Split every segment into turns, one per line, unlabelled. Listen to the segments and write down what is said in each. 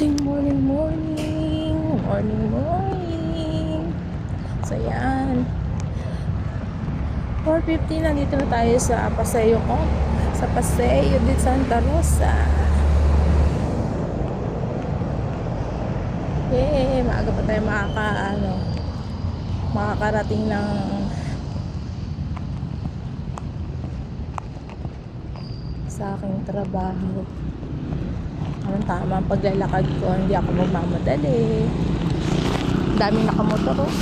Morning, morning, morning, morning. So, yan. 4.50 na dito na tayo sa Paseo ko. Sa Paseo de Santa Rosa. Yay! Maaga pa tayo makaka, ano, makakarating ng sa aking trabaho. Anong tama ang paglalakad ko, hindi ako magmamadali. Daming nakamotor oh.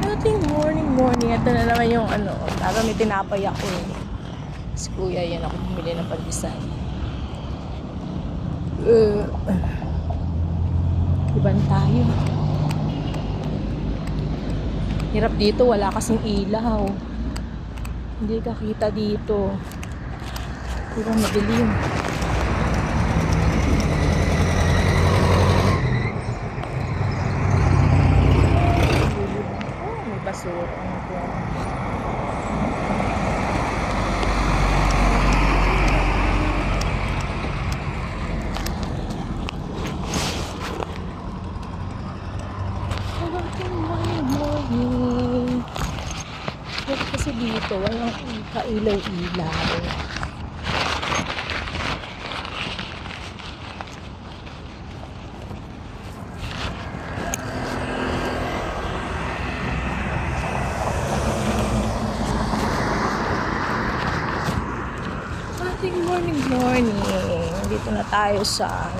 Ating morning morning. Ito na naman yung ano, para may tinapay ako eh. Si kuya, yan ako bumili ng pandesal. Uh, iban tayo. Hirap dito, wala kasing ilaw. Hindi ka kita dito. Puro madilim. Oh, may basura. Ano po? Morning, morning, morning. Pero kasi dito, walang kailaw-ilaw. Ating morning, morning. Dito na tayo sa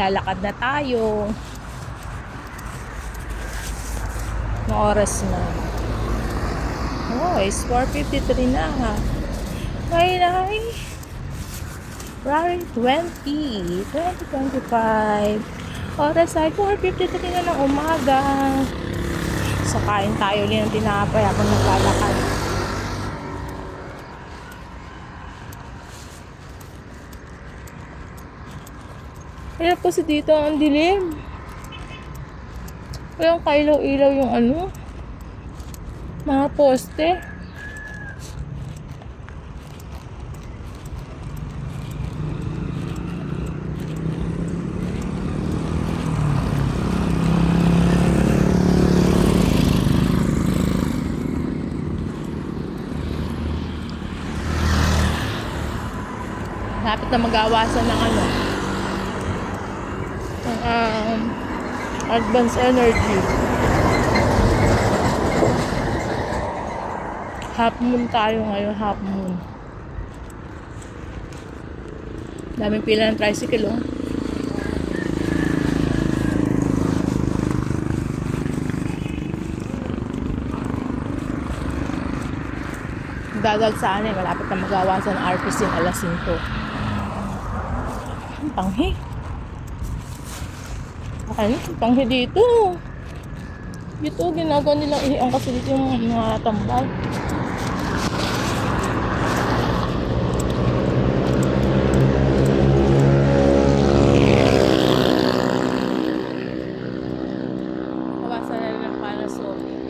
lalakad na tayo. Anong oras na? Oh, it's 4.53 na ha. Ay, ay. February 20, 2025. Oras ay 4.53 na ng umaga. So, kain tayo ulit ng tinapay habang naglalakad. Hirap kasi dito ang dilim. Walang kailaw-ilaw yung ano. Mga poste. Lapit na mag-awasan ng ano. Ng um, advanced energy. Half moon tayo ngayon, half moon. Daming pila ng tricycle, oh. Dadal sa ano eh, malapit na magawasan ng RPC ng alas 5. Ang panghi. Ano, ang panghi dito. Dito, ginagawa nilang ihiang kasi dito yung mga tambal. Kawasan na rin ng Panasonic.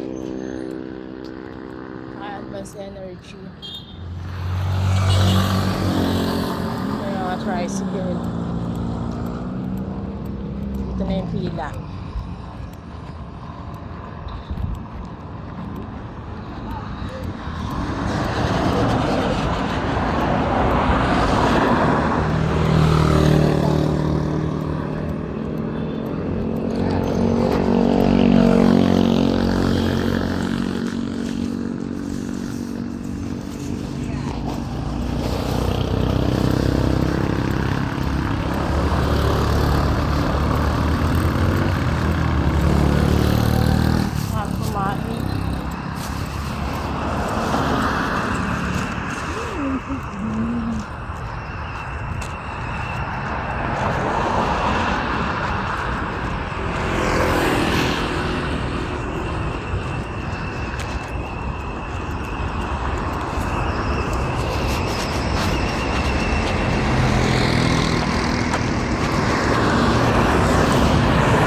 Advanced Energy. May mga tricycle. Dito na yung pila. Mga kumain.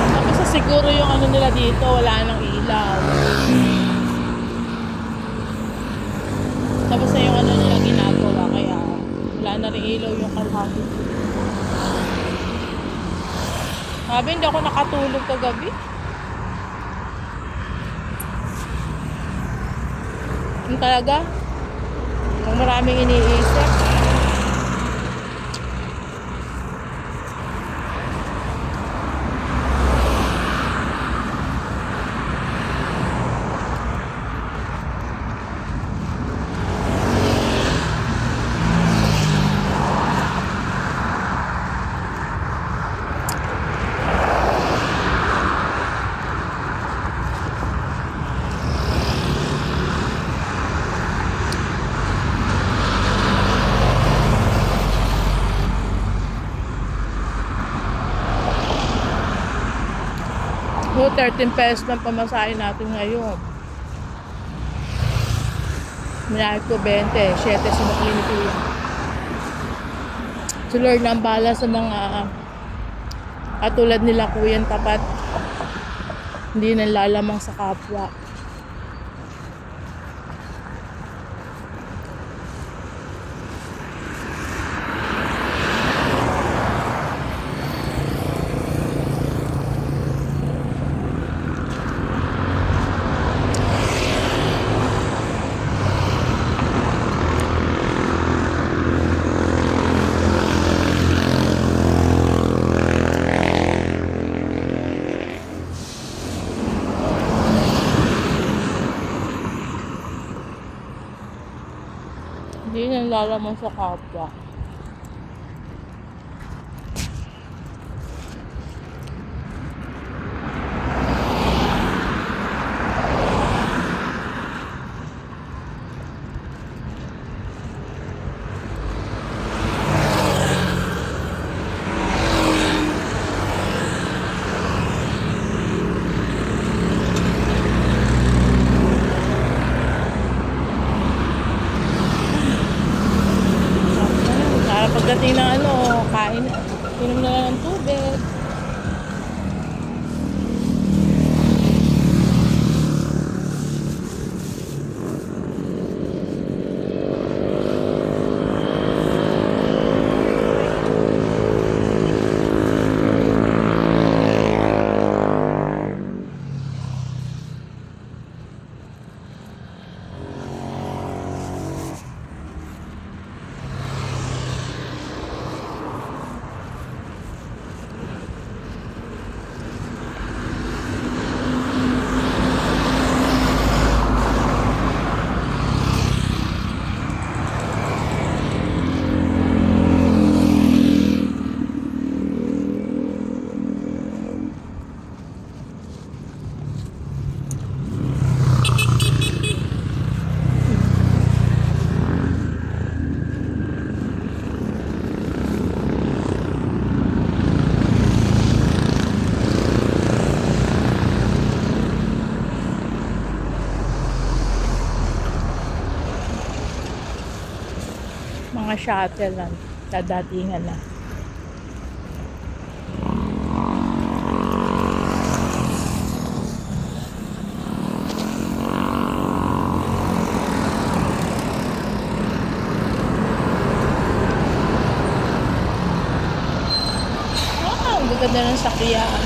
Tapos sa siguro yung ano nila dito, wala nang ilaw. Tapos na yung ano nila ginagawa, kaya wala na rin ilaw yung kalahati. Sabi, hindi ako nakatulog kagabi. Yung talaga, kung maraming iniisip. So, 13 pesos lang pamasahin natin ngayon. Minahal ko 20, 7 sinukli ni Kuya. Si Lord na bahala sa mga katulad nila Kuya tapat. Hindi nalalamang sa kapwa. Hindi nalalamang sa kapwa. Para pagdating ng ano, kain, inom na lang ng tubig. Mga shuttle lang, dadatingan na. Ah, ganda ng sakyan.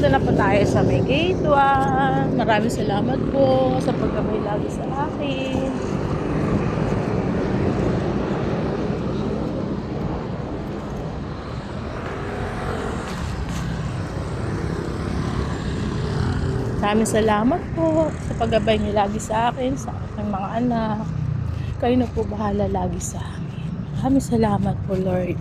Dito na po tayo sa may gate 1. Maraming salamat po sa pagkamay lagi sa akin. Maraming salamat po sa paggabay niyo lagi sa akin, sa aking mga anak. Kayo na po bahala lagi sa amin. Maraming salamat po, Lord.